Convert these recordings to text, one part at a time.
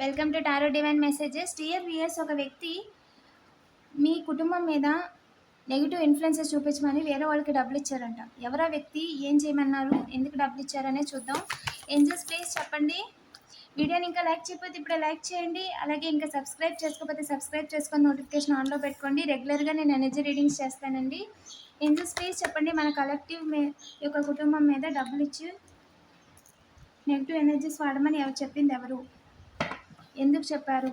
Welcome to tarot divine messages tear weirs ఒక వ్యక్తి మీ కుటుంబం మీద నెగిటివ్ ఇన్ఫ్లుయెన్సెస్ చూపించమని వేరే వాళ్ళకి డబ్బులు ఇచ్చారంట. ఎవరా వ్యక్తి? ఏం చేయమన్నారు? ఎందుకు డబ్బులు ఇచ్చారనే చూద్దాం. ఏంజల్స్ ప్లీజ్ చెప్పండి. వీడియోని ఇంకా లైక్ చేయకపోతే ఇప్పుడే లైక్ చేయండి. అలాగే ఇంకా సబ్స్క్రైబ్ చేసుకోకపోతే సబ్స్క్రైబ్ చేసుకొని నోటిఫికేషన్ ఆన్లో పెట్టుకోండి. రెగ్యులర్గా నేను ఎనర్జీ రీడింగ్స్ చేస్తానండి. ఏంజల్స్ ప్లీజ్ చెప్పండి. మన కలెక్టివ్ మే యొక్క కుటుంబం మీద డబ్బులు ఇచ్చి నెగిటివ్ ఎనర్జీస్ వాడమని ఎవరు చెప్పింది ఎవరు? ఎందుకు చెప్పారు?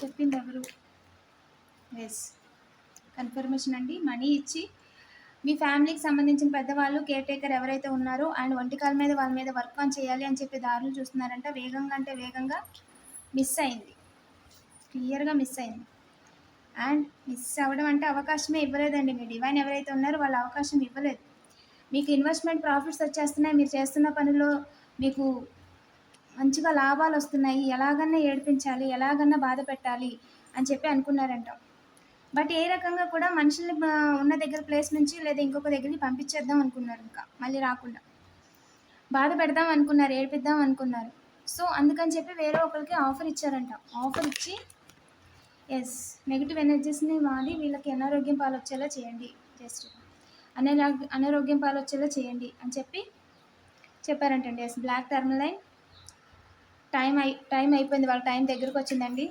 చెప్పింది ఎవరు ఎస్ కన్ఫర్మేషన్ అండి. మనీ ఇచ్చి మీ ఫ్యామిలీకి సంబంధించిన పెద్దవాళ్ళు కేర్ టేకర్ ఎవరైతే ఉన్నారో అండ్ వంటకాల మీద వాళ్ళ మీద వర్క్ ఆన్ చేయాలి అని చెప్పి దారులు చూస్తున్నారంట. వేగంగా అంటే వేగంగా మిస్ అయింది. క్లియర్గా మిస్ అయింది. అండ్ మిస్ అవ్వడం అంటే అవకాశమే ఇవ్వలేదండి. మీ డివైన్ ఎవరైతే ఉన్నారో వాళ్ళ అవకాశం ఇవ్వలేదు. మీకు ఇన్వెస్ట్మెంట్ ప్రాఫిట్స్ వచ్చేస్తున్నాయి. మీరు చేస్తున్న పనిలో మీకు మంచిగా లాభాలు వస్తున్నాయి. ఎలాగన్నా ఏడిపించాలి ఎలాగన్నా బాధ పెట్టాలి అని చెప్పి అనుకున్నారంట. బట్ ఏ రకంగా కూడా మనుషుల్ని ఉన్న దగ్గర ప్లేస్ నుంచి లేదా ఇంకొక దగ్గరికి పంపించేద్దాం అనుకున్నారు ఇంకా. మళ్ళీ రాకుండా. బాధ పెడదాం అనుకున్నారు ఏడిపిద్దాం అనుకున్నారు. సో అందుకని చెప్పి వేరే ఒకరికి ఆఫర్ ఇచ్చారంట. ఆఫర్ ఇచ్చి ఎస్ నెగిటివ్ ఎనర్జీస్ని వాడి వీళ్ళకి అనారోగ్యం పాలొచ్చేలా చేయండి. జస్ట్ అనారోగ్యం అనారోగ్యం పాలొచ్చేలా చేయండి అని చెప్పి చెప్పారంటండి. Yes black term line time అయి టైం అయిపోయింది వాళ్ళ టైం దగ్గరకు వచ్చిందండి.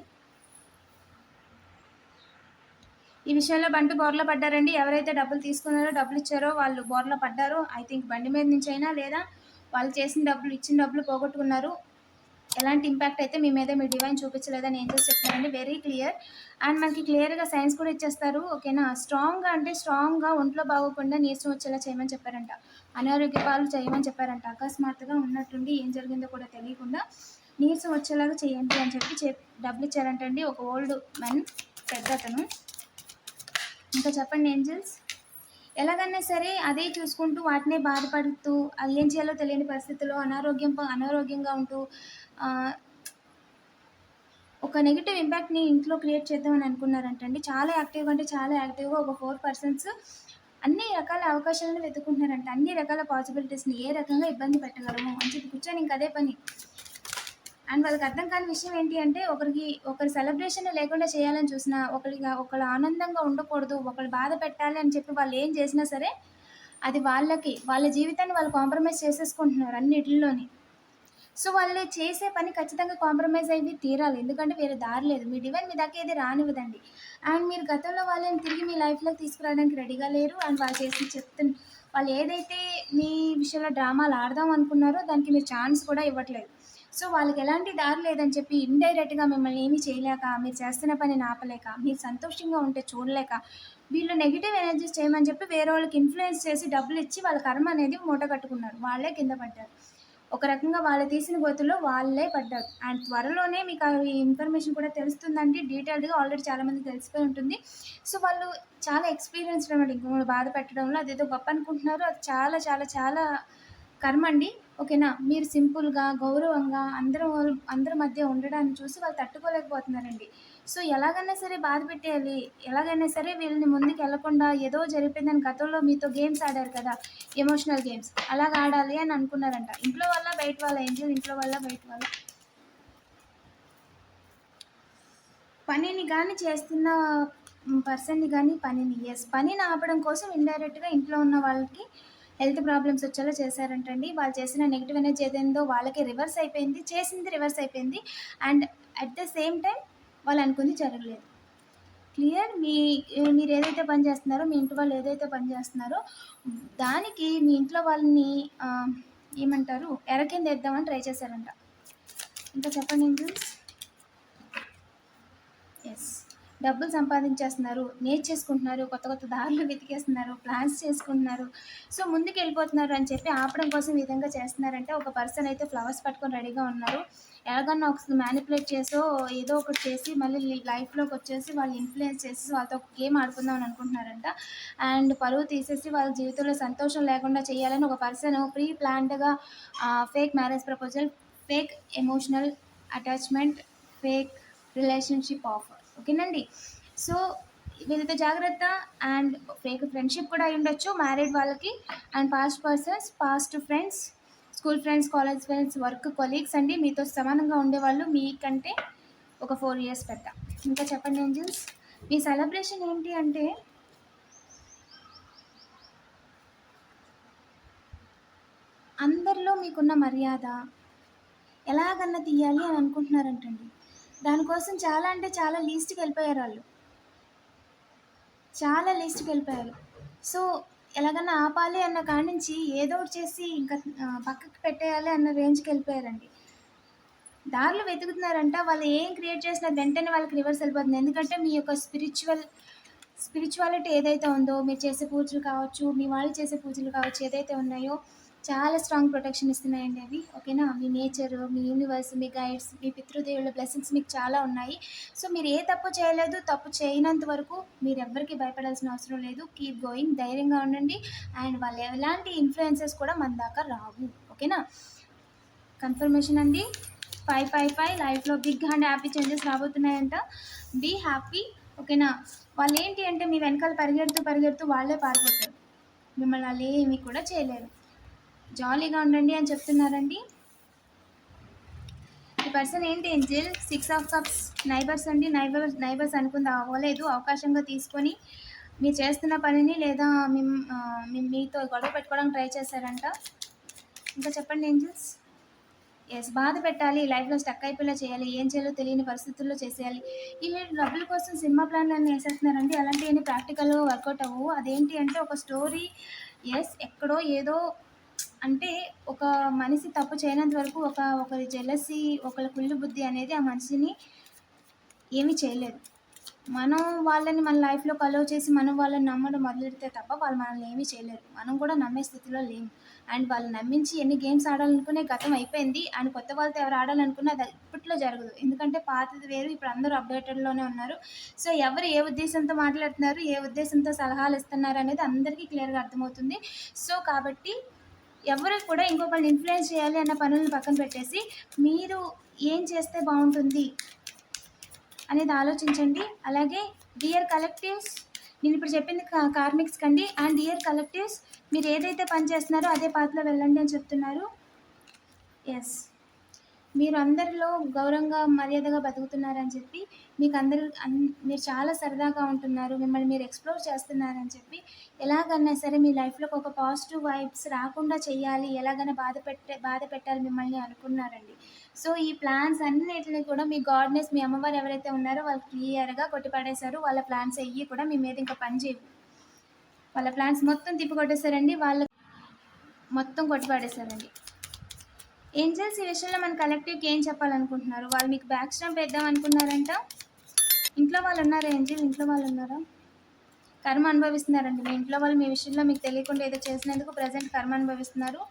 ఈ విషయంలో బండి బోర్లో పడ్డారండి. ఎవరైతే డబ్బులు తీసుకున్నారో డబ్బులు ఇచ్చారో వాళ్ళు బోర్లో పడ్డారో. ఐ థింక్ బండి మీద నుంచి అయినా లేదా వాళ్ళు చేసిన డబ్బులు ఇచ్చిన డబ్బులు పోగొట్టుకున్నారు. ఎలాంటి ఇంపాక్ట్ అయితే మీ మీద మీ డివైన్ చూపించలేదని ఏం చేసి చెప్తారండి వెరీ క్లియర్ అండ్ మనకి క్లియర్గా సైన్స్ కూడా ఇచ్చేస్తారు. ఓకేనా స్ట్రాంగ్గా అంటే స్ట్రాంగ్గా ఒంట్లో బాగోకుండా నీరసం వచ్చేలా చేయమని చెప్పారంట. అనారోగ్య పాలు చేయమని చెప్పారంట. అకస్మాత్తుగా ఉన్నట్టుండి ఏం జరిగిందో కూడా తెలియకుండా నీరసం వచ్చేలాగా చేయండి అని చెప్పి చెప్ డబ్బులు ఇచ్చారంటండి ఒక ఓల్డ్ మెన్ పెద్ద అతను ఇంకా చెప్పండి ఏంజల్స్? ఎలాగన్నా సరే అదే చూసుకుంటూ వాటినే బాధపడుతూ అది ఏం చేయాలో తెలియని పరిస్థితుల్లో అనారోగ్యం అనారోగ్యంగా ఉంటూ ఒక నెగిటివ్ ఇంపాక్ట్ని ఇంట్లో క్రియేట్ చేద్దామని అనుకున్నారంటండి. చాలా యాక్టివ్గా అంటే చాలా యాక్టివ్గా ఒక ఫోర్ పర్సన్స్ అన్ని రకాల అవకాశాలను వెతుకుంటున్నారంట అన్ని రకాల పాసిబిలిటీస్ని ఏ రకంగా ఇబ్బంది పెట్టగలము అని చెప్పి కూర్చొని ఇంక అదే పని. అండ్ వాళ్ళకి అర్థం కాని విషయం ఏంటి అంటే ఒకరికి ఒకరి సెలబ్రేషన్ లేకుండా చేయాలని చూసినా ఒకరిగా ఒకళ్ళు ఆనందంగా ఉండకూడదు ఒకళ్ళు బాధ పెట్టాలి అని చెప్పి వాళ్ళు ఏం చేసినా సరే అది వాళ్ళకి వాళ్ళ జీవితాన్ని వాళ్ళు కాంప్రమైజ్ చేసేసుకుంటున్నారు అన్నిటిలోని. సో వాళ్ళు చేసే పని ఖచ్చితంగా కాంప్రమైజ్ అయ్యి తీరాలి. ఎందుకంటే వేరే దారి లేదు. మీ డివైన్ మీ దాకా ఏది రానివ్వదండి. అండ్ మీరు గతంలో వాళ్ళని తిరిగి మీ లైఫ్లోకి తీసుకురావడానికి రెడీగా లేరు. అండ్ వాళ్ళు చేసి చెప్తున్న వాళ్ళు ఏదైతే మీ విషయంలో డ్రామాలు ఆడదాం అనుకున్నారో దానికి మీరు ఛాన్స్ కూడా ఇవ్వట్లేదు. సో వాళ్ళకి ఎలాంటి దారి లేదని చెప్పి ఇండైరెక్ట్గా మిమ్మల్ని ఏమీ చేయలేక మీరు చేస్తున్న పని ఆపలేక మీరు సంతోషంగా ఉంటే చూడలేక వీళ్ళు నెగిటివ్ ఎనర్జీస్ చేయమని చెప్పి వేరే వాళ్ళకి ఇన్ఫ్లుయెన్స్ చేసి డబ్బులు ఇచ్చి వాళ్ళ కర్మ అనేది మూట కట్టుకున్నారు. వాళ్ళే కింద పడ్డారు. ఒక రకంగా వాళ్ళు తీసిన గోతుల్లో వాళ్ళే పడ్డారు. అండ్ త్వరలోనే మీకు ఈ ఇన్ఫర్మేషన్ కూడా తెలుస్తుందండి. డీటెయిల్డ్గా ఆల్రెడీ చాలామంది తెలిసిపోయి ఉంటుంది. సో వాళ్ళు చాలా ఎక్స్పీరియన్స్డ్ అనమాట. ఇంకొకరు బాధ పెట్టడంలో. అదేదో గొప్ప అనుకుంటున్నారు. అది చాలా చాలా చాలా కర్మ అండి. ఓకేనా? మీరు సింపుల్గా గౌరవంగా అందరూ అందరి మధ్య ఉండడాన్ని చూసి వాళ్ళు తట్టుకోలేకపోతున్నారండి. సో ఎలాగైనా సరే బాధ పెట్టేయాలి. ఎలాగైనా సరే వీళ్ళని ముందుకు వెళ్ళకుండా ఏదో జరిపిందని గతంలో మీతో గేమ్స్ ఆడారు కదా ఎమోషనల్ గేమ్స్. అలాగ ఆడాలి అని అనుకున్నారంట. ఇంట్లో వల్ల బయట వాళ్ళ ఏంజల్ ఇంట్లో వల్ల బయట వాళ్ళ? పనిని కానీ చేస్తున్న పర్సన్ని కానీ పనిని ఎస్ పనిని ఆపడం కోసం ఇండైరెక్ట్గా ఇంట్లో ఉన్న వాళ్ళకి హెల్త్ ప్రాబ్లమ్స్ వచ్చేలా చేశారంటండి. వాళ్ళు చేసిన నెగిటివ్ ఎనర్జీ ఏదైందో వాళ్ళకి రివర్స్ అయిపోయింది చేసింది రివర్స్ అయిపోయింది. And at the same time వాళ్ళు అనుకుంది జరగలేదు. క్లియర్? మీ మీరు ఏదైతే పని చేస్తున్నారో మీ ఇంటి వాళ్ళు ఏదైతే పని చేస్తున్నారో దానికి మీ ఇంట్లో వాళ్ళని ఏమంటారు ఎర కింద వేద్దామని ట్రై చేశారంట. ఇంకా చెప్పండి ఎస్ డబ్బులు సంపాదించేస్తున్నారు నేర్చేసుకుంటున్నారు కొత్త కొత్త దారులు వెతికేస్తున్నారు ప్లాన్స్ చేసుకుంటున్నారు. సో ముందుకు వెళ్ళిపోతున్నారు అని చెప్పి ఆపడం కోసం ఈ విధంగా చేస్తున్నారంటే ఒక పర్సన్ అయితే ఫ్లవర్స్ పట్టుకొని రెడీగా ఉన్నారు. ఎలాగన్నా ఒకసారి మ్యానిపులేట్ చేసో ఏదో ఒకటి చేసి మళ్ళీ లైఫ్లోకి వచ్చేసి వాళ్ళు ఇన్ఫ్లుయెన్స్ చేసి వాళ్ళతో ఒక గేమ్ ఆడుకుందాం అని అనుకుంటున్నారంట. అండ్ పరువు తీసేసి వాళ్ళ జీవితంలో సంతోషం లేకుండా చేయాలని ఒక పర్సన్ ప్రీ ప్లాన్డ్గా fake marriage proposal fake emotional attachment fake relationship offer ఓకేనండి. సో వీళ్ళతో జాగ్రత్త అండ్ ఫేక్ ఫ్రెండ్షిప్ కూడా అయి ఉండొచ్చు మ్యారీడ్ వాళ్ళకి and past persons past friends school friends college friends work colleagues అండి. మీతో సమానంగా ఉండేవాళ్ళు మీకంటే ఒక ఫోర్ ఇయర్స్ పెద్ద. ఇంకా చెప్పండి ఏంజిల్స్ మీ సెలబ్రేషన్ ఏంటి అంటే? అందరిలో మీకున్న మర్యాద ఎలాగన్నా తీయాలి అని అనుకుంటున్నారంటండి. దానికోసం చాలా అంటే చాలా లీస్ట్కి వెళ్ళిపోయారు వాళ్ళు. చాలా లీస్ట్కి వెళ్ళిపోయారు. సో ఎలాగన్నా ఆపాలి అన్న కాడి నుంచి ఏదో ఒకటి చేసి ఇంకా పక్కకి పెట్టేయాలి అన్న రేంజ్కి వెళ్ళిపోయారండి. దారిలో వెతుకుతున్నారంట వాళ్ళు ఏం క్రియేట్ చేసినా వెంటనే వాళ్ళకి రివర్స్ వెళ్ళిపోతుంది. ఎందుకంటే మీ యొక్క స్పిరిచువల్ స్పిరిచువాలిటీ ఏదైతే ఉందో మీరు చేసే పూజలు కావచ్చు మీ వాళ్ళు చేసే పూజలు కావచ్చు ఏదైతే ఉన్నాయో చాలా స్ట్రాంగ్ ప్రొటెక్షన్ ఇస్తున్నాయండి అవి. ఓకేనా మీ నేచర్ మీ యూనివర్స్ మీ గైడ్స్ మీ పితృదేవుల బ్లెస్సింగ్స్ మీకు చాలా ఉన్నాయి. సో మీరు ఏ తప్పు చేయలేదు తప్పు చేయనంత వరకు మీరు ఎవ్వరికి భయపడాల్సిన అవసరం లేదు. కీప్ గోయింగ్ ధైర్యంగా ఉండండి. అండ్ వాళ్ళు ఎలాంటి ఇన్ఫ్లుయెన్సెస్ కూడా మన దాకా రావు. ఓకేనా కన్ఫర్మేషన్ అండి. ఫైవ్ ఫైవ్ ఫైవ్ లైఫ్లో బిగ్ అండ్ హ్యాపీ చేంజెస్ రాబోతున్నాయంట. బీ హ్యాపీ ఓకేనా వాళ్ళు ఏంటి అంటే మీ వెనకాల పరిగెడుతూ పరిగెడుతూ వాళ్ళే పారిపోతారు. మిమ్మల్ని వాళ్ళు ఏమీ కూడా చేయలేరు. జాలీగా ఉండండి అని చెప్తున్నారండి. ఈ పర్సన్ ఏంటి angel? Six of cups neighbours అండి. నైబర్స్ నైబర్స్ అనుకుంది? అవ్వలేదు. అవకాశంగా తీసుకొని మీరు చేస్తున్న పనిని లేదా మేము మీతో గొడవ పెట్టుకోవడానికి ట్రై చేశారంట. ఇంకా చెప్పండి ఏంజిల్స్? ఎస్ బాధ పెట్టాలి. లైఫ్లో స్టక్ అయిపోయేలా చేయాలి. ఏం చేయాలో తెలియని పరిస్థితుల్లో చేసేయాలి. ఈ మీరు డబ్బుల కోసం సినిమా ప్లాన్ అన్నీ వేసేస్తున్నారండి. అలాంటివి ప్రాక్టికల్గా వర్కౌట్ అవ్వవు. అదేంటి అంటే ఒక స్టోరీ ఎస్ ఎక్కడో ఏదో అంటే ఒక మనిషి తప్పు చేయనంత వరకు ఒక ఒకరి జలసి ఒకరి కుళ్ళు బుద్ధి అనేది ఆ మనిషిని ఏమీ చేయలేదు. మనం వాళ్ళని మన లైఫ్లో కలవ చేసి మనం వాళ్ళని నమ్మడం మొదలెడితే తప్ప వాళ్ళు మనల్ని ఏమీ చేయలేరు. మనం కూడా నమ్మే స్థితిలో లేము. అండ్ వాళ్ళు నమ్మించి ఎన్ని గేమ్స్ ఆడాలనుకునే గతం అయిపోయింది. అండ్ కొత్త వాళ్ళతో ఎవరు ఆడాలనుకున్నా అది ఇప్పట్లో జరగదు. ఎందుకంటే పాతది వేరు. ఇప్పుడు అందరూ అప్డేటెడ్లోనే ఉన్నారు. సో ఎవరు ఏ ఉద్దేశంతో మాట్లాడుతున్నారు ఏ ఉద్దేశంతో సలహాలు ఇస్తున్నారు అనేది అందరికీ క్లియర్గా అర్థమవుతుంది. సో కాబట్టి ఎవరు కూడా ఇంకొకరిని ఇన్ఫ్లుయెన్స్ చేయాలి అన్న పనులను పక్కన పెట్టేసి మీరు ఏం చేస్తే బాగుంటుంది అనేది ఆలోచించండి. అలాగే డియర్ కలెక్టివ్స్ నేను ఇప్పుడు చెప్పింది కార్మిక్స్ కండి. అండ్ డియర్ కలెక్టివ్స్ మీరు ఏదైతే పని చేస్తున్నారో అదే పాత్రలో వెళ్ళండి అని చెప్తున్నారు. ఎస్ మీరు అందరిలో గౌరవంగా మర్యాదగా బతుకుతున్నారని చెప్పి మీకు అందరు అన్ మీరు చాలా సరదాగా ఉంటున్నారు. మిమ్మల్ని మీరు ఎక్స్ప్లోర్ చేస్తున్నారని చెప్పి ఎలాగన్నా సరే మీ లైఫ్లోకి ఒక పాజిటివ్ వైబ్స్ రాకుండా చేయాలి ఎలాగైనా బాధ పెట్టే బాధ పెట్టాలి మిమ్మల్ని అనుకున్నారండి. సో ఈ ప్లాన్స్ అన్నిటిని కూడా మీ గాడ్నెస్ మీ అమ్మవారు ఎవరైతే ఉన్నారో వాళ్ళు క్లియర్గా కొట్టిపడేశారు. వాళ్ళ ప్లాన్స్ అయ్యి కూడా మీ మీద ఇంకా పనిచేయవు వాళ్ళ ప్లాన్స్ మొత్తం తిప్పి కొట్టేశారండి. వాళ్ళ మొత్తం కొట్టిపడేశారండి. ఏంజల్స్ ఈ విషయంలో మన కలెక్టివ్కి ఏం చెప్పాలనుకుంటున్నారు? వాళ్ళు మీకు బ్యాక్ స్టాంప్ వేద్దాం అనుకున్నారంట. ఇంట్లో వాళ్ళు ఉన్నారా ఏంజల్? ఇంట్లో వాళ్ళు ఉన్నారా? కర్మ అనుభవిస్తున్నారండి. మీ ఇంట్లో వాళ్ళు మీ విషయంలో మీకు తెలియకుండా ఏదో చేసినందుకు ప్రజెంట్ కర్మ అనుభవిస్తున్నారు.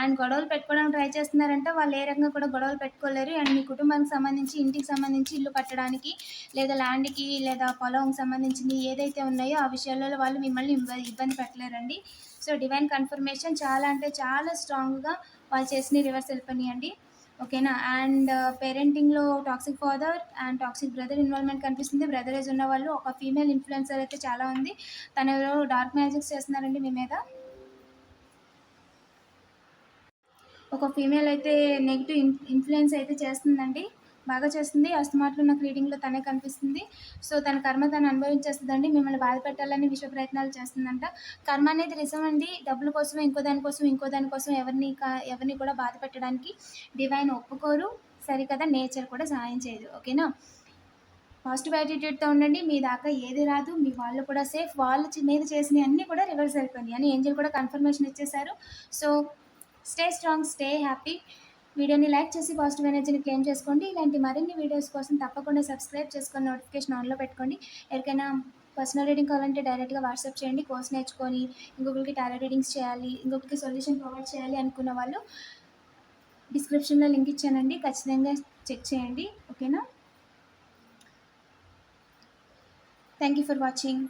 అండ్ గొడవలు పెట్టుకోవడానికి ట్రై చేస్తున్నారంటే వాళ్ళు ఏ రకంగా కూడా గొడవలు పెట్టుకోలేరు. అండ్ మీ కుటుంబానికి సంబంధించి ఇంటికి సంబంధించి ఇల్లు కట్టడానికి లేదా ల్యాండ్కి లేదా పొలంకి సంబంధించింది ఏదైతే ఉన్నాయో ఆ విషయాలలో వాళ్ళు మిమ్మల్ని ఇబ్బంది పెట్టలేరండి. సో డివైన్ కన్ఫర్మేషన్ చాలా అంటే చాలా స్ట్రాంగ్గా వాళ్ళు చేసిన రివర్స్ వెళ్ళిపోయినాయండి ఓకేనా and పేరెంటింగ్లో toxic father and toxic brother involvement కనిపిస్తుంది. బ్రదర్ ఏజ్ ఉన్న వాళ్ళు ఒక ఫీమేల్ ఇన్ఫ్లుయెన్సర్ అయితే చాలా ఉంది. తను ఎవరో డార్క్ మ్యాజిక్స్ చేస్తున్నారండి మీ మీద. ఒక ఫీమేల్ అయితే నెగిటివ్ ఇన్ ఇన్ఫ్లుయెన్స్ అయితే చేస్తుందండి. బాగా చేస్తుంది. అస్తమాట్లు నాకు రీడింగ్లో తనే కనిపిస్తుంది. సో తన కర్మ తను అనుభవించేస్తుందండి. మిమ్మల్ని బాధ పెట్టాలని విశ్వ ప్రయత్నాలు చేస్తుందంట. కర్మ అనేది నిజం అండి డబ్బుల కోసం ఇంకో దానికోసం ఇంకో దానికోసం ఎవరిని కా- ఎవరిని కూడా బాధ పెట్టడానికి డివైన్ ఒప్పుకోరు. సరికదా నేచర్ కూడా సహాయం చేయదు. ఓకేనా? పాజిటివ్ యాటిట్యూడ్తో ఉండండి. మీ దాకా ఏది రాదు. మీ వాళ్ళు కూడా సేఫ్ వాళ్ళు మీద చేసినవి అన్నీ కూడా రివర్స్ అయిపోయింది అని ఏంజల్ కూడా కన్ఫర్మేషన్ ఇచ్చేశారు. So stay strong stay happy వీడియోని లైక్ చేసి పాజిటివ్ ఎనర్జీని క్లెయిమ్ చేసుకోండి. ఇలాంటి మరిన్ని వీడియోస్ కోసం తప్పకుండా సబ్స్క్రైబ్ చేసుకొని నోటిఫికేషన్ ఆన్లో పెట్టుకోండి. ఎవరికైనా పర్సనల్ రీడింగ్ కావాలంటే డైరెక్ట్గా వాట్సాప్ చేయండి. కోర్స్ నేర్చుకొని ఇంకొకరికి టారో రీడింగ్స్ చేయాలి ఇంకొకరికి సొల్యూషన్ ప్రొవైడ్ చేయాలి అనుకున్న వాళ్ళు డిస్క్రిప్షన్లో లింక్ ఇచ్చానండి. ఖచ్చితంగా చెక్ చేయండి. ఓకేనా థ్యాంక్ యూ ఫర్ వాచింగ్